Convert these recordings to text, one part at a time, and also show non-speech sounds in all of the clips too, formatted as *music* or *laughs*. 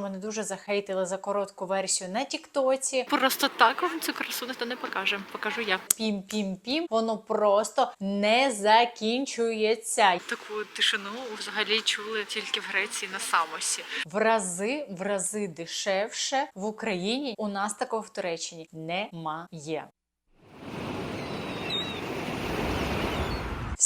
Мене дуже захейтили за коротку версію на Тіктоці. Просто так вам цю красу ніхто не покаже. Покажу я. Пім-пім-пім. Воно просто не закінчується. Таку тишину взагалі чули тільки в Греції на Самосі. В рази, в рази дешевше в Україні. У нас такого в Туреччині немає.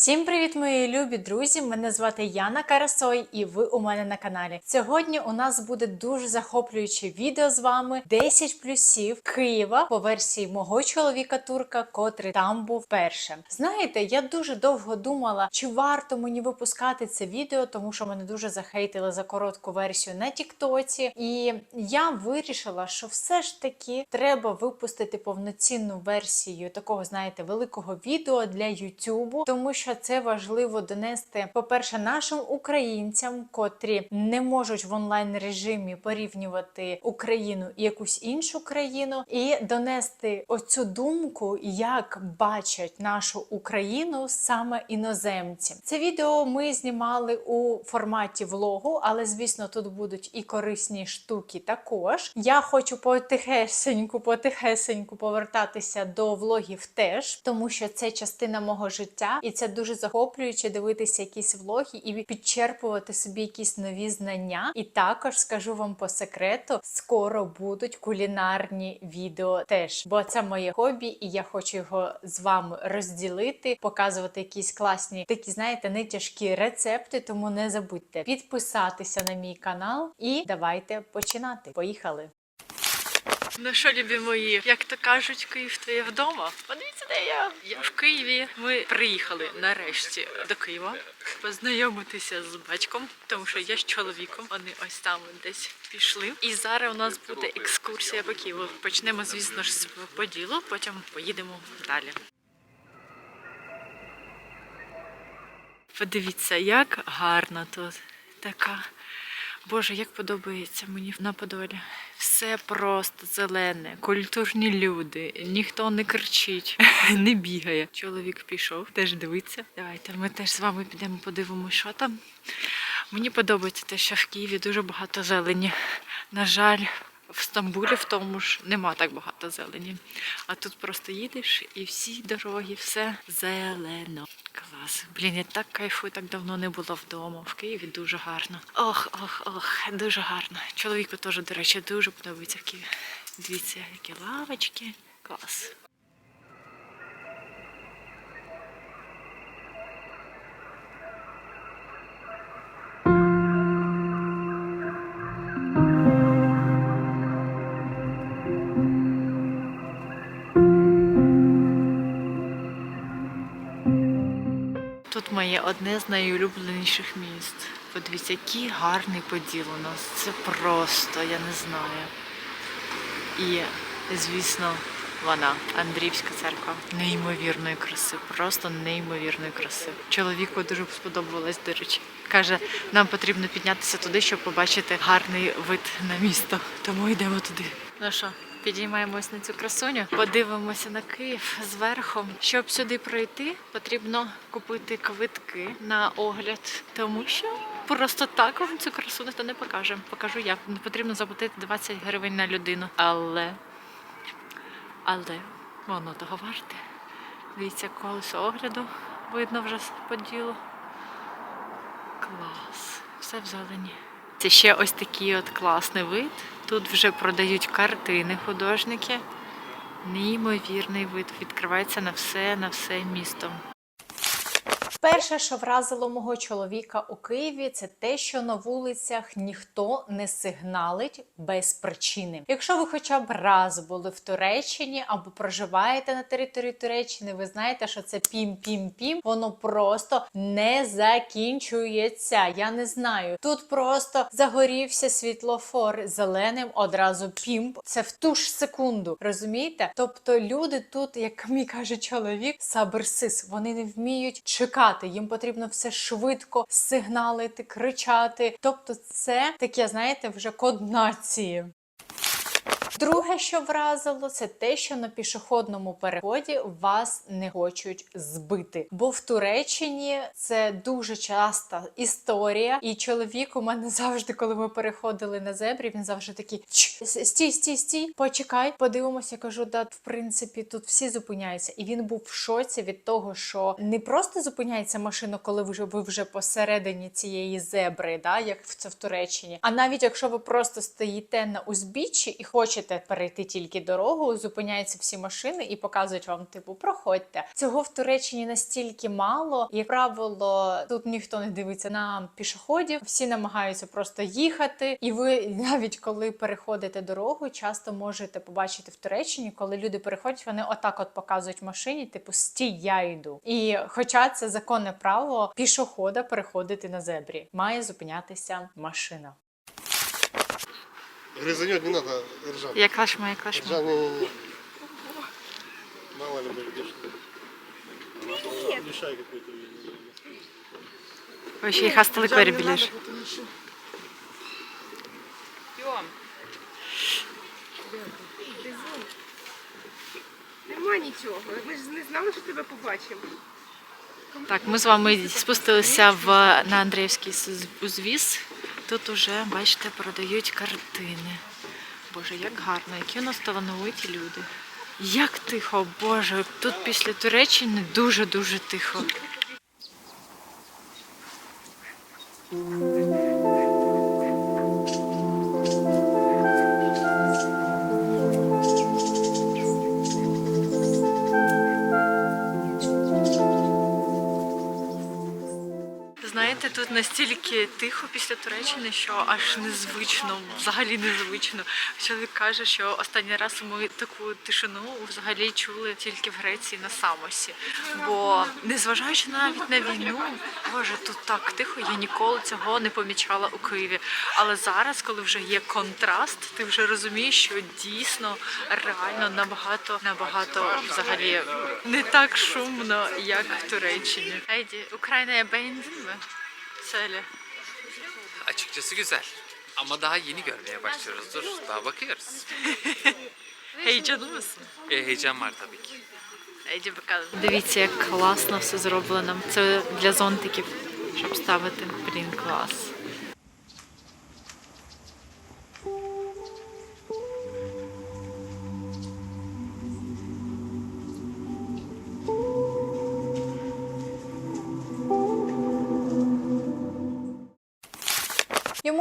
Всім привіт, мої любі друзі! Мене звати Яна Карасой, і ви у мене на каналі. Сьогодні у нас буде дуже захоплююче відео з вами: 10 плюсів Києва по версії мого чоловіка турка, котрий там був перше. Знаєте, я дуже довго думала, чи варто мені випускати це відео, тому що мене дуже захейтили за коротку версію на Тіктоці. І я вирішила, що все ж таки треба випустити повноцінну версію такого, знаєте, великого відео для Ютубу, тому що це важливо донести, по-перше, нашим українцям, котрі не можуть в онлайн режимі порівнювати Україну і якусь іншу країну, і донести оцю думку, як бачать нашу Україну саме іноземці. Це відео ми знімали у форматі влогу, але звісно, тут будуть і корисні штуки також. Я хочу потихесеньку, потихесеньку повертатися до влогів теж, тому що це частина мого життя, і це дуже захоплююче дивитися якісь влоги і підчерпувати собі якісь нові знання. І також скажу вам по секрету, скоро будуть кулінарні відео теж, бо це моє хобі, і я хочу його з вами розділити, показувати якісь класні, такі, знаєте, не тяжкі рецепти. Тому не забудьте підписатися на мій канал і давайте починати. Поїхали! Ну що, любі мої, як то кажуть, Київ твоє вдома. Подивіться, де я. Я в Києві. Ми приїхали нарешті до Києва познайомитися з батьком, тому що я з чоловіком. Вони ось там десь пішли. І зараз у нас буде екскурсія по Києву. Почнемо, звісно ж, з Поділу, потім поїдемо далі. Подивіться, як гарно тут. Така. Боже, як подобається мені на Подолі. Все просто зелене, культурні люди, ніхто не кричить, *laughs* не бігає. Чоловік пішов, теж дивиться. Давайте ми теж з вами підемо подивимося, що там. Мені подобається те, що в Києві дуже багато зелені. На жаль, в Стамбулі в тому ж нема так багато зелені. А тут просто їдеш і всі дороги, все зелено. Клас. Блін, я так кайфую, так давно не була вдома. В Києві дуже гарно. Ох, ох, ох, дуже гарно. Чоловіку теж, до речі, дуже подобається в Києві. Дивіться, які лавочки. Клас. Моє одне з найулюбленіших міст. Подивіться, який гарний поділ у нас. Це просто, я не знаю. І, звісно, вона, Андріївська церква, неймовірної краси, просто неймовірної краси. Чоловіку дуже сподобалось, до речі. Каже, нам потрібно піднятися туди, щоб побачити гарний вид на місто. Тому йдемо туди. Ну що, підіймаємось на цю красуню, подивимося на Київ зверху. Щоб сюди пройти, потрібно купити квитки на огляд, тому що просто так вам цю красу ніхто не покаже. Покажу я. Потрібно заплатити 20 гривень на людину. Але, але воно того варте. Дивіться, колесо огляду видно вже з поділу. Клас, все в зелені. Це ще ось такий от класний вид. Тут вже продають картини художники. Неймовірний вид відкривається на все, на все місто. Перше, що вразило мого чоловіка у Києві, це те, що на вулицях ніхто не сигналить без причини. Якщо ви хоча б раз були в Туреччині або проживаєте на території Туреччини, ви знаєте, що це пім-пім-пім, воно просто не закінчується. Я не знаю. Тут просто загорівся світлофор зеленим, одразу пімп. Це в ту ж секунду. Розумієте? Тобто люди тут, як мені каже чоловік, саберсис, вони не вміють чекати. Їм потрібно все швидко сигналити, кричати. Тобто, це таке, знаєте, вже код нації. Друге, що вразило, це те, що на пішохідному переході вас не хочуть збити. Бо в Туреччині це дуже часта історія. І чоловік у мене завжди, коли ми переходили на зебрі, він завжди такий «Чш, стій, стій, стій, почекай, подивимося. Кажу, да, в принципі, тут всі зупиняються. І він був в шоці від того, що не просто зупиняється машина, коли ви вже ви вже посередині цієї зебри, да, як це в Туреччині. А навіть якщо ви просто стоїте на узбіччі і хочете перейти тільки дорогу, зупиняються всі машини і показують вам, типу, проходьте. Цього в Туреччині настільки мало, як правило, тут ніхто не дивиться на пішоходів, всі намагаються просто їхати. І ви навіть коли переходите дорогу, часто можете побачити в Туреччині, коли люди переходять, вони отак от показують машині, типу стій, я йду. І хоча це законне право пішохода переходити на зебрі, має зупинятися машина. Грызанет не надо ржать. Я клашма, я клашма. Ржать, не-не-не. Мало ли будешь. Лишай какой-то. Ви ще й хастали біляш. Тьом. Нема нічого. Ми ж не знали, що тебе побачимо. Так, ми з вами спустилися в на Андріївський с- узвіз. Тут уже, бачите, продають картини. Боже, як гарно, які у нас талановиті люди. Як тихо, Боже, тут після Туреччини дуже-дуже тихо. Настільки тихо після Туреччини, що аж незвично, взагалі незвично. Чоловік каже, що останній раз ми таку тишину взагалі чули тільки в Греції на Самосі. Бо незважаючи навіть на війну, боже, тут так тихо, я ніколи цього не помічала у Києві. Але зараз, коли вже є контраст, ти вже розумієш, що дійсно реально набагато набагато взагалі не так шумно, як в Туреччині. Haydi, Ukrayna'ya beğendin mi? Söyle. Açıkçası güzel. Ama daha yeni görmeye başlıyoruz. Dur daha bakıyoruz. *laughs* Heyecanlı mısın? E, heyecan var tabii ki. Haydi bakalım. Дивіться, як класно все зроблено. Це для зонтиків, щоб ставити. Блін, клас.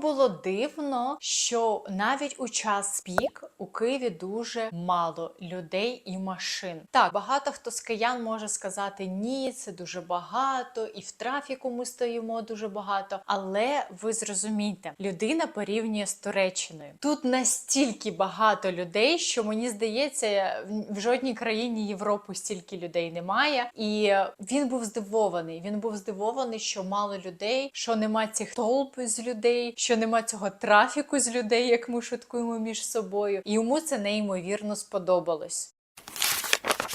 Було дивно, що навіть у час пік у Києві дуже мало людей і машин. Так, багато хто з киян може сказати ні, це дуже багато, і в трафіку ми стоїмо дуже багато. Але ви зрозумійте, людина порівнює з Туреччиною. Тут настільки багато людей, що мені здається, в- жодній країні Європи стільки людей немає. І він був здивований. Він був здивований, що мало людей, що нема цих толп з людей, що нема цього трафіку з людей, як ми шуткуємо між собою. І йому це неймовірно сподобалось.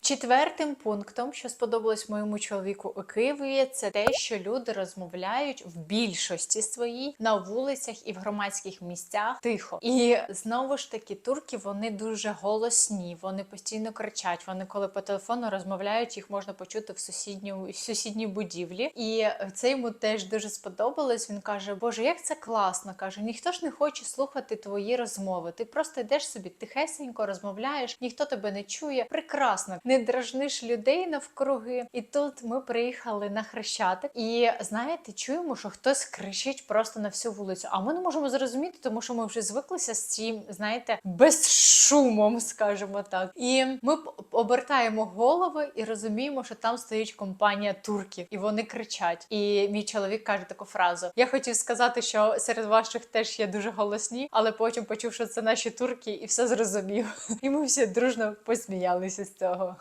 Четвертим пунктом, що сподобалось моєму чоловіку у Києві, це те, що люди розмовляють в більшості своїй на вулицях і в громадських місцях тихо. І знову ж таки, турки вони дуже голосні, вони постійно кричать. Вони, коли по телефону розмовляють, їх можна почути в сусідньому сусідній будівлі. І це йому теж дуже сподобалось. Він каже: Боже, як це класно! каже, ніхто ж не хоче слухати твої розмови. Ти просто йдеш собі тихесенько, розмовляєш, ніхто тебе не чує. Прекрасно, не дражниш людей навкруги. І тут ми приїхали на хрещатик, і знаєте, чуємо, що хтось кричить просто на всю вулицю. А ми не можемо зрозуміти, тому що ми вже звиклися з цим, знаєте, безшумом, скажімо так. І ми обертаємо голови і розуміємо, що там стоїть компанія турків, і вони кричать. І мій чоловік каже таку фразу: Я хотів сказати, що серед ваших теж є дуже голосні, але потім почув, що це наші турки, і все зрозумів. *laughs* І ми всі дружно посміялися з цього.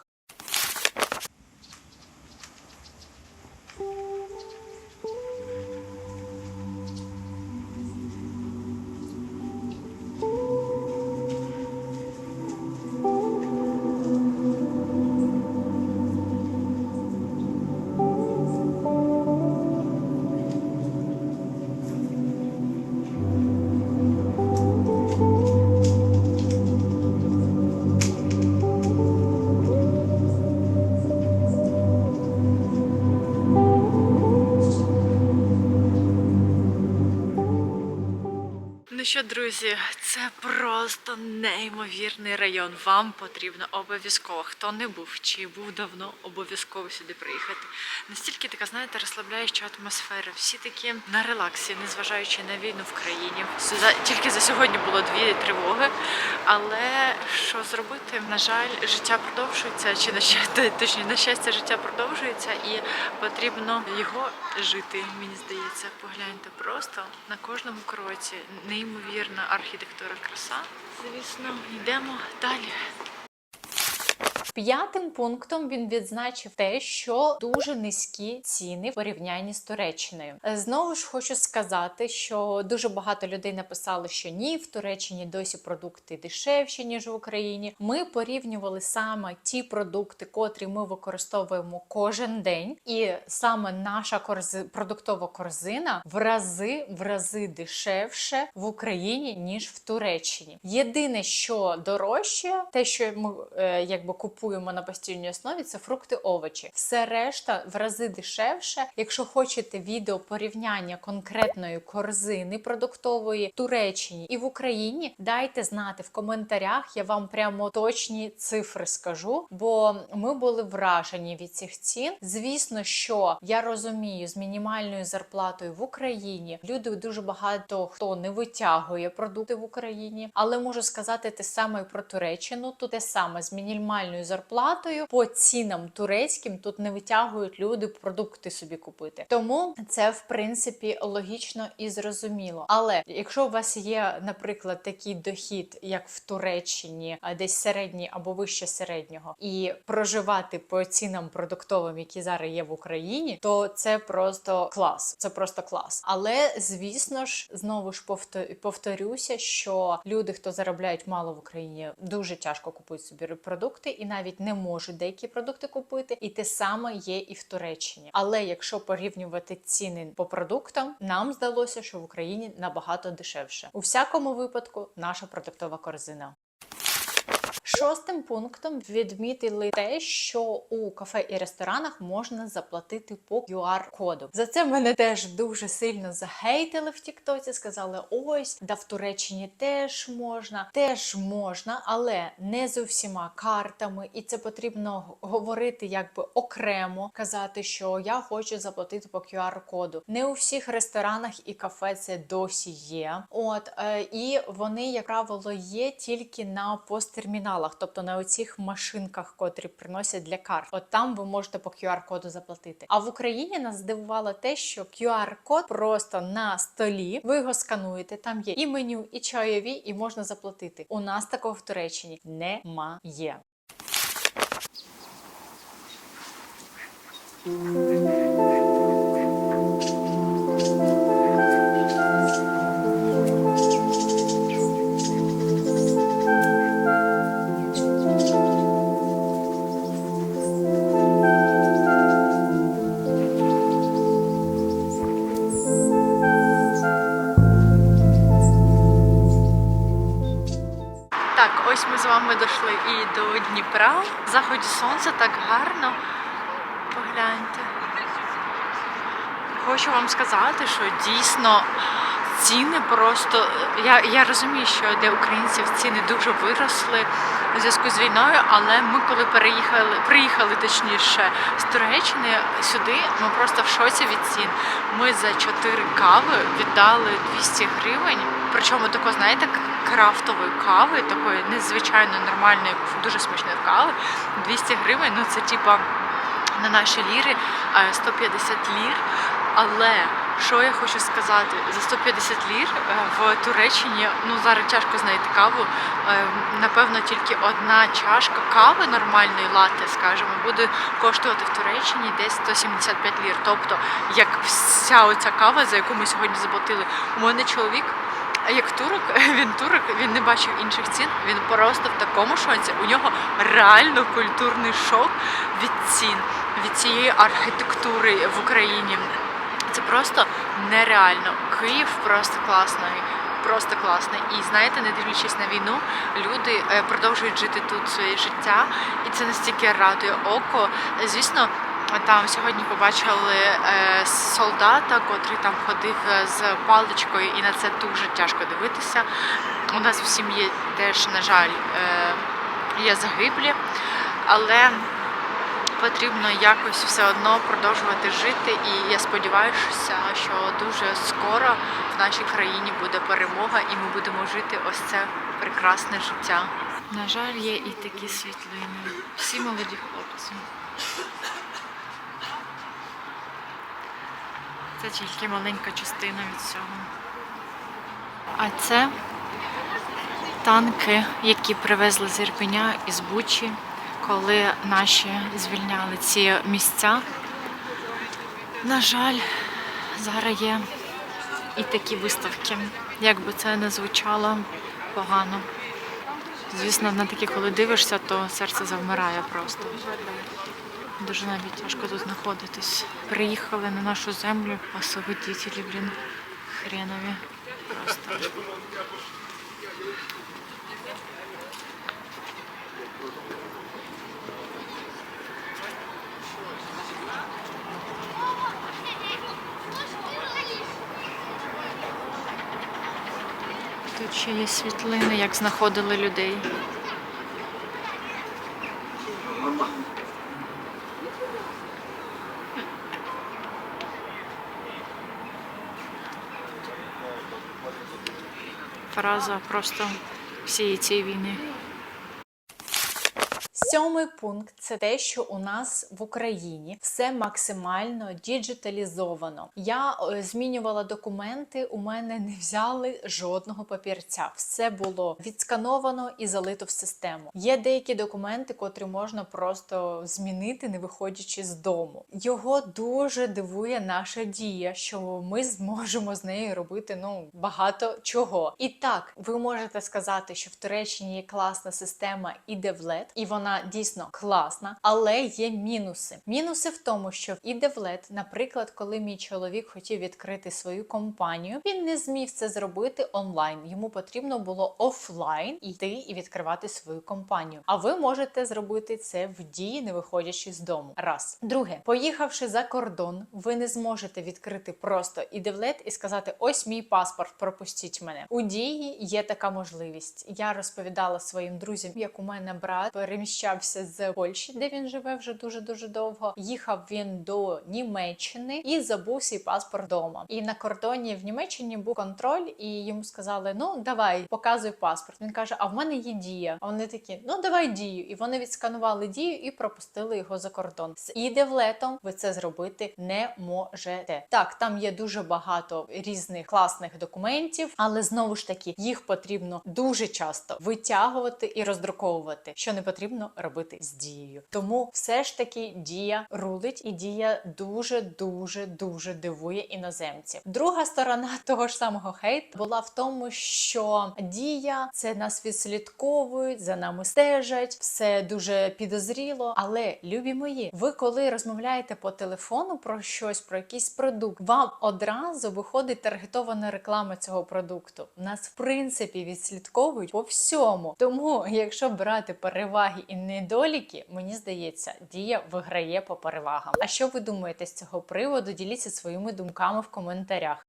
Що, друзі, просто неймовірний район. Вам потрібно обов'язково, хто не був чи був давно, обов'язково сюди приїхати. Настільки така, знаєте, розслабляюча атмосфера. Всі такі на релаксі, незважаючи на війну в країні. Тільки за сьогодні було дві тривоги. Але що зробити? На жаль, життя продовжується, чи на щастя, на щастя, життя продовжується, і потрібно його жити. Мені здається, погляньте просто на кожному кроці. Неймовірна архітектура краса. Звісно, йдемо далі. П'ятим пунктом він відзначив те, що дуже низькі ціни в порівнянні з Туреччиною. Е, Знову ж хочу сказати, що дуже багато людей написали, що ні, в Туреччині досі продукти дешевші ніж в Україні. Ми порівнювали саме ті продукти, котрі ми використовуємо кожен день, і саме наша корзи... продуктова корзина в рази в рази дешевше в Україні ніж в Туреччині. Єдине, що дорожче, те, що ми е, якби купуємо на постійній основі, це фрукти, овочі. Все решта в рази дешевше. Якщо хочете відео порівняння конкретної корзини продуктової в Туреччині і в Україні, дайте знати в коментарях. Я вам прямо точні цифри скажу, бо ми були вражені від цих цін. Звісно, що я розумію, з мінімальною зарплатою в Україні люди дуже багато хто не витягує продукти в Україні, але можу сказати те саме про Туреччину. Тут те саме з мінімальною зарплатою по цінам турецьким тут не витягують люди продукти собі купити. Тому це в принципі логічно і зрозуміло. Але якщо у вас є, наприклад, такий дохід, як в Туреччині, десь середній або вище середнього, і проживати по цінам продуктовим, які зараз є в Україні, то це просто клас. Це просто клас. Але звісно ж, знову ж повто- повторюся, що люди, хто заробляють мало в Україні, дуже тяжко купують собі продукти і навіть не можуть деякі продукти купити. І те саме є і в Туреччині. Але якщо порівнювати ціни по продуктам, нам здалося, що в Україні набагато дешевше. У всякому випадку, наша продуктова корзина. Шостим пунктом відмітили те, що у кафе і ресторанах можна заплатити по QR-коду. За це мене теж дуже сильно захейтили в Тіктоці. Сказали: ось, да в Туреччині теж можна, теж можна, але не з усіма картами, і це потрібно говорити якби окремо, казати, що я хочу заплатити по QR-коду. Не у всіх ресторанах і кафе це досі є. От е, і вони, як правило, є тільки на посттерміналах, тобто на оцих машинках, котрі приносять для карт. От там ви можете по QR-коду заплатити. А в Україні нас здивувало те, що QR-код просто на столі. Ви його скануєте. Там є і меню, і чайові, і можна заплатити. У нас такого в Туреччині немає. Так, ось ми з вами дійшли і до Дніпра. В заході сонця так гарно. Погляньте. Хочу вам сказати, що дійсно ціни просто. Я, я розумію, що для українців ціни дуже виросли у зв'язку з війною, але ми коли переїхали, приїхали точніше з Туреччини сюди, ми просто в шоці від цін. Ми за 4 кави віддали 200 гривень. Причому тако, знаєте, крафтової кави, такої незвичайно нормальної, дуже смачної кави. 200 гривень, ну це типа на наші ліри е, 150 лір. Але що я хочу сказати, за 150 лір е, в Туреччині ну зараз тяжко знайти каву. Е, Напевно, тільки одна чашка кави нормальної лати, скажімо, буде коштувати в Туреччині десь 175 лір. Тобто, як вся оця кава, за яку ми сьогодні заплатили, у мене чоловік. Як турок, *laughs* він турок, він не бачив інших цін. Він просто в такому шоці. У нього реально культурний шок від цін, від цієї архітектури в Україні. Це просто нереально. Київ просто класний. Просто класний. І знаєте, не дивлячись на війну, люди е, продовжують жити тут своє життя, і це настільки радує око. Звісно, Там сьогодні побачили е, солдата, котрий там ходив е, з паличкою, і на це дуже тяжко дивитися. У нас в сім'ї теж, на жаль, е, є загиблі, але потрібно якось все одно продовжувати жити. І я сподіваюся, що дуже скоро в нашій країні буде перемога, і ми будемо жити ось це прекрасне життя. На жаль, є і такі світлини. Всі молоді хлопці. Це тільки маленька частина від цього. А це танки, які привезли з Ірпеня із Бучі, коли наші звільняли ці місця. На жаль, зараз є і такі виставки. Як би це не звучало погано. Звісно, на такі, коли дивишся, то серце завмирає просто. Дуже навіть тяжко тут знаходитись. Приїхали на нашу землю, а совидітелі, блін, хренові. Просто. Тут ще є світлини, як знаходили людей. Фраза просто всієї цієї війни. Сьомий пункт це те, що у нас в Україні все максимально діджиталізовано. Я е, змінювала документи, у мене не взяли жодного папірця. Все було відскановано і залито в систему. Є деякі документи, котрі можна просто змінити, не виходячи з дому. Його дуже дивує наша дія, що ми зможемо з нею робити ну багато чого. І так, ви можете сказати, що в Туреччині є класна система ідевлет, і дійсно класна, але є мінуси. Мінуси в тому, що в ідевлет, наприклад, коли мій чоловік хотів відкрити свою компанію, він не зміг це зробити онлайн. Йому потрібно було офлайн йти і відкривати свою компанію. А ви можете зробити це в дії, не виходячи з дому. Раз друге, поїхавши за кордон, ви не зможете відкрити просто ідевлет і сказати: ось мій паспорт, пропустіть мене. У дії є така можливість. Я розповідала своїм друзям, як у мене брат переміщався з Польщі, де він живе вже дуже дуже довго. Їхав він до Німеччини і забув свій паспорт вдома. І на кордоні в Німеччині був контроль, і йому сказали: Ну давай, показуй паспорт. Він каже: А в мене є дія. А вони такі: Ну давай дію. І вони відсканували дію і пропустили його за кордон. З ідевлетом ви це зробити не можете. Так, там є дуже багато різних класних документів, але знову ж таки їх потрібно дуже часто витягувати і роздруковувати, що не потрібно робити з дією. Тому все ж таки дія рулить, і дія дуже дуже дуже дивує іноземців. Друга сторона *laughs* того ж самого хейту була в тому, що дія це нас відслідковують, за нами стежать, все дуже підозріло. Але любі мої, ви коли розмовляєте по телефону про щось, про якийсь продукт, вам одразу виходить таргетована реклама цього продукту. Нас в принципі відслідковують по всьому. Тому, якщо брати переваги і недоліки, мені здається, дія виграє по перевагам. А що ви думаєте з цього приводу? Діліться своїми думками в коментарях.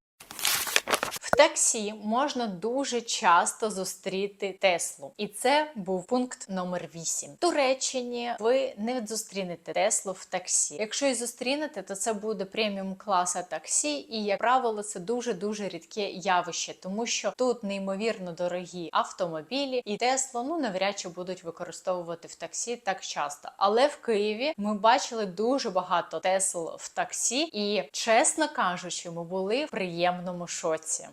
Таксі можна дуже часто зустріти Теслу, і це був пункт номер 8. В Туреччині ви не зустрінете Теслу в таксі. Якщо і зустрінете, то це буде преміум класа таксі, і як правило, це дуже дуже рідке явище, тому що тут неймовірно дорогі автомобілі, і Теслу ну навряд чи будуть використовувати в таксі так часто. Але в Києві ми бачили дуже багато Тесл в таксі, і чесно кажучи, ми були в приємному шоці.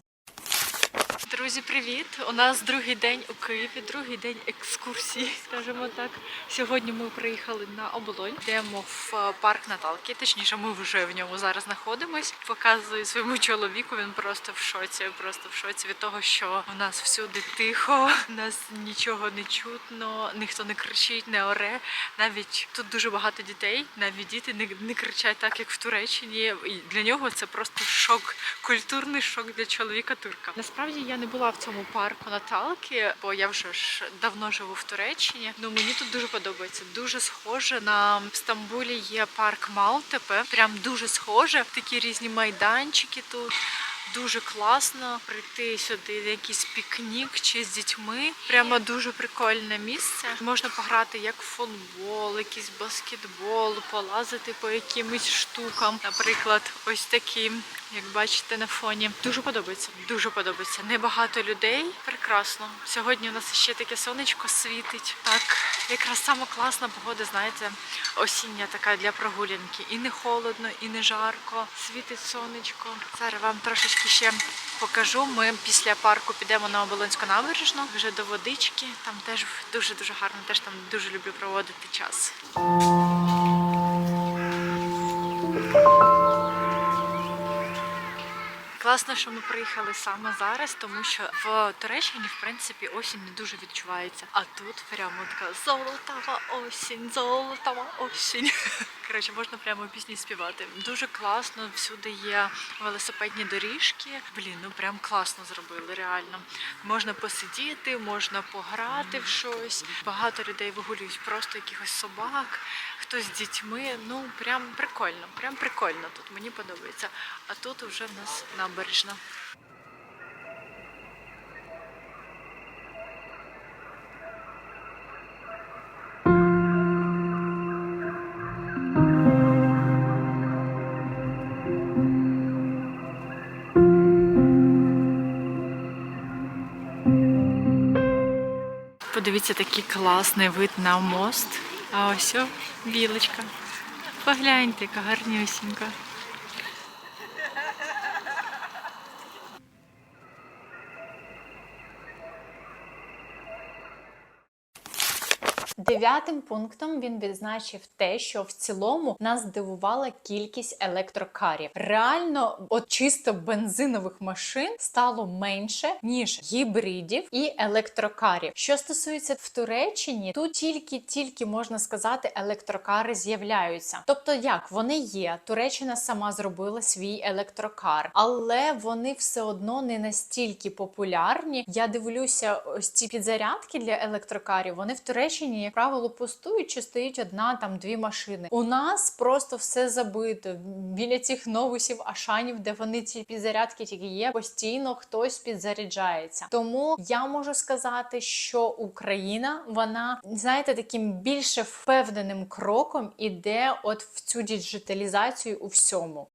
Друзі, привіт! У нас другий день у Києві, другий день екскурсії, скажімо так. Сьогодні ми приїхали на оболонь, йдемо в е, парк Наталки. Точніше, ми вже в ньому зараз знаходимось. Показую своєму чоловіку. Він просто в шоці, просто в шоці від того, що у нас всюди тихо, у нас нічого не чутно, ніхто не кричить, не оре. Навіть тут дуже багато дітей, навіть діти не, не кричать так, як в Туреччині. І для нього це просто шок, культурний шок для чоловіка турка. Насправді я я не була в цьому парку Наталки, бо я вже ж давно живу в Туреччині. Ну мені тут дуже подобається. Дуже схоже на в Стамбулі є парк Малтепе. Прям дуже схоже. Такі різні майданчики тут. Дуже класно прийти сюди якийсь пікнік чи з дітьми. Прямо дуже прикольне місце. Можна пограти як футбол, якийсь баскетбол, полазити по якимось штукам. Наприклад, ось такі, як бачите на фоні. Дуже подобається. Дуже подобається. Небагато людей. Прекрасно. Сьогодні у нас ще таке сонечко світить. Так, якраз саме класна погода, знаєте, осіння така для прогулянки. І не холодно, і не жарко. Світить сонечко. Зараз вам трошечки ще покажу. Ми після парку підемо на Оболонську набережну, вже до водички. Там теж дуже дуже гарно. Теж там дуже люблю проводити час. Класно, що ми приїхали саме зараз, тому що в Туреччині, в принципі, осінь не дуже відчувається. А тут прямо така золотава осінь, золотава осінь. Коротше, можна прямо пісні співати. Дуже класно, всюди є велосипедні доріжки. Блін, ну прям класно зробили, реально. Можна посидіти, можна пограти в щось. Багато людей вигулюють просто якихось собак, хтось з дітьми. Ну прям прикольно, прям прикольно тут. Мені подобається. А тут вже в нас набережна. Подивіться, такий класний вид на мост. А ось о, білочка. Погляньте, яка гарнюсінька. Дев'ятим пунктом він відзначив те, що в цілому нас здивувала кількість електрокарів. Реально, от чисто бензинових машин стало менше ніж гібридів і електрокарів. Що стосується в Туреччині, тут тільки-тільки можна сказати, електрокари з'являються. Тобто, як вони є, Туреччина сама зробила свій електрокар, але вони все одно не настільки популярні. Я дивлюся, ось ці підзарядки для електрокарів. Вони в Туреччині, як правило, пустують чи стоїть одна там дві машини. У нас просто все забито біля цих новусів, ашанів, де вони ці підзарядки тільки є. Постійно хтось підзаряджається. Тому я можу сказати, що Україна вона знаєте таким більше впевненим кроком іде от в цю діджиталізацію у всьому.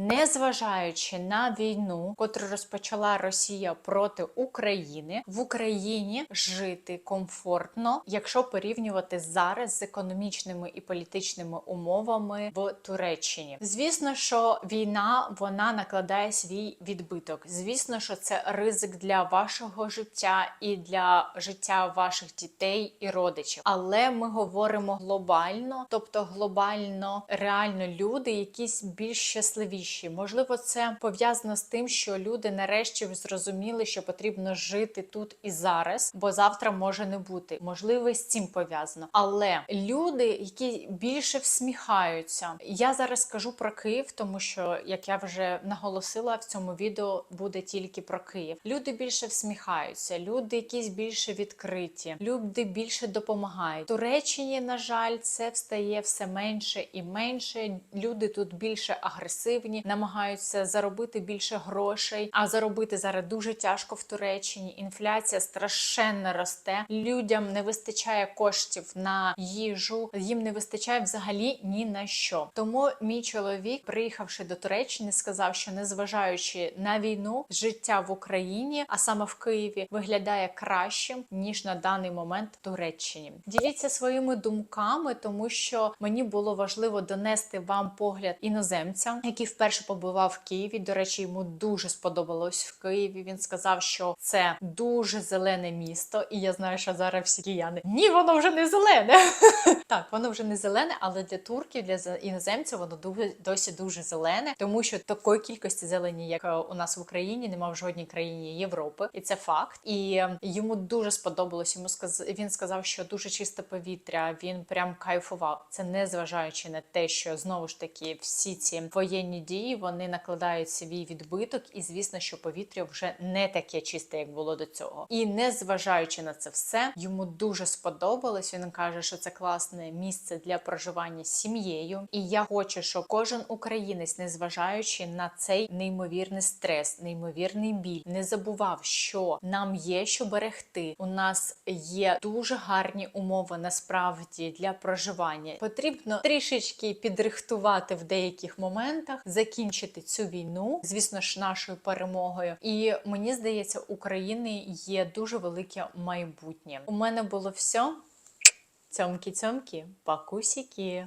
Незважаючи на війну, котру розпочала Росія проти України, в Україні жити комфортно, якщо порівнювати зараз з економічними і політичними умовами в Туреччині. Звісно, що війна вона накладає свій відбиток. Звісно, що це ризик для вашого життя і для життя ваших дітей і родичів. Але ми говоримо глобально, тобто глобально реально люди, якісь більш щасливіші. Можливо, це пов'язано з тим, що люди нарешті зрозуміли, що потрібно жити тут і зараз, бо завтра може не бути. Можливо, з цим пов'язано. Але люди, які більше всміхаються, я зараз скажу про Київ, тому що як я вже наголосила в цьому відео, буде тільки про Київ. Люди більше всміхаються, люди якісь більше відкриті, люди більше допомагають. Туреччині, на жаль, це встає все менше і менше. Люди тут більше агресивні, намагаються заробити більше грошей. А заробити зараз дуже тяжко в Туреччині. Інфляція страшенно росте. Людям не вистачає коштів на їжу, їм не вистачає взагалі ні на що. Тому мій чоловік, приїхавши до Туреччини, сказав, що незважаючи на війну, життя в Україні, а саме в Києві, виглядає кращим ніж на даний момент в Туреччині. Діліться своїми думками, тому що мені було важливо донести вам погляд іноземця, який вперше побував в Києві. До речі, йому дуже сподобалось в Києві. Він сказав, що це дуже зелене місто, і я знаю, що зараз всі кияни ні, воно вже не зелене. *laughs* Так, воно вже не зелене, але для турків, для іноземців, воно ду- досі дуже зелене, тому що такої кількості зелені, як е, у нас в Україні, нема в жодній країні Європи, і це факт. І е, йому дуже сподобалось. Йому сказ... він сказав, що дуже чисте повітря. Він прям кайфував. Це не зважаючи на те, що знову ж таки всі ці воєнні події вони накладають свій відбиток, і звісно, що повітря вже не таке чисте, як було до цього. І незважаючи на це все, йому дуже сподобалось. Він каже, що це класне місце для проживання з сім'єю. І я хочу, щоб кожен українець, незважаючи на цей неймовірний стрес, неймовірний біль, не забував, що нам є що берегти. У нас є дуже гарні умови насправді для проживання. Потрібно трішечки підрихтувати в деяких моментах, закінчити цю війну, звісно ж, нашою перемогою. І мені здається, України є дуже велике майбутнє. У мене було все. Цьомкі-цьомкі, пакусіки.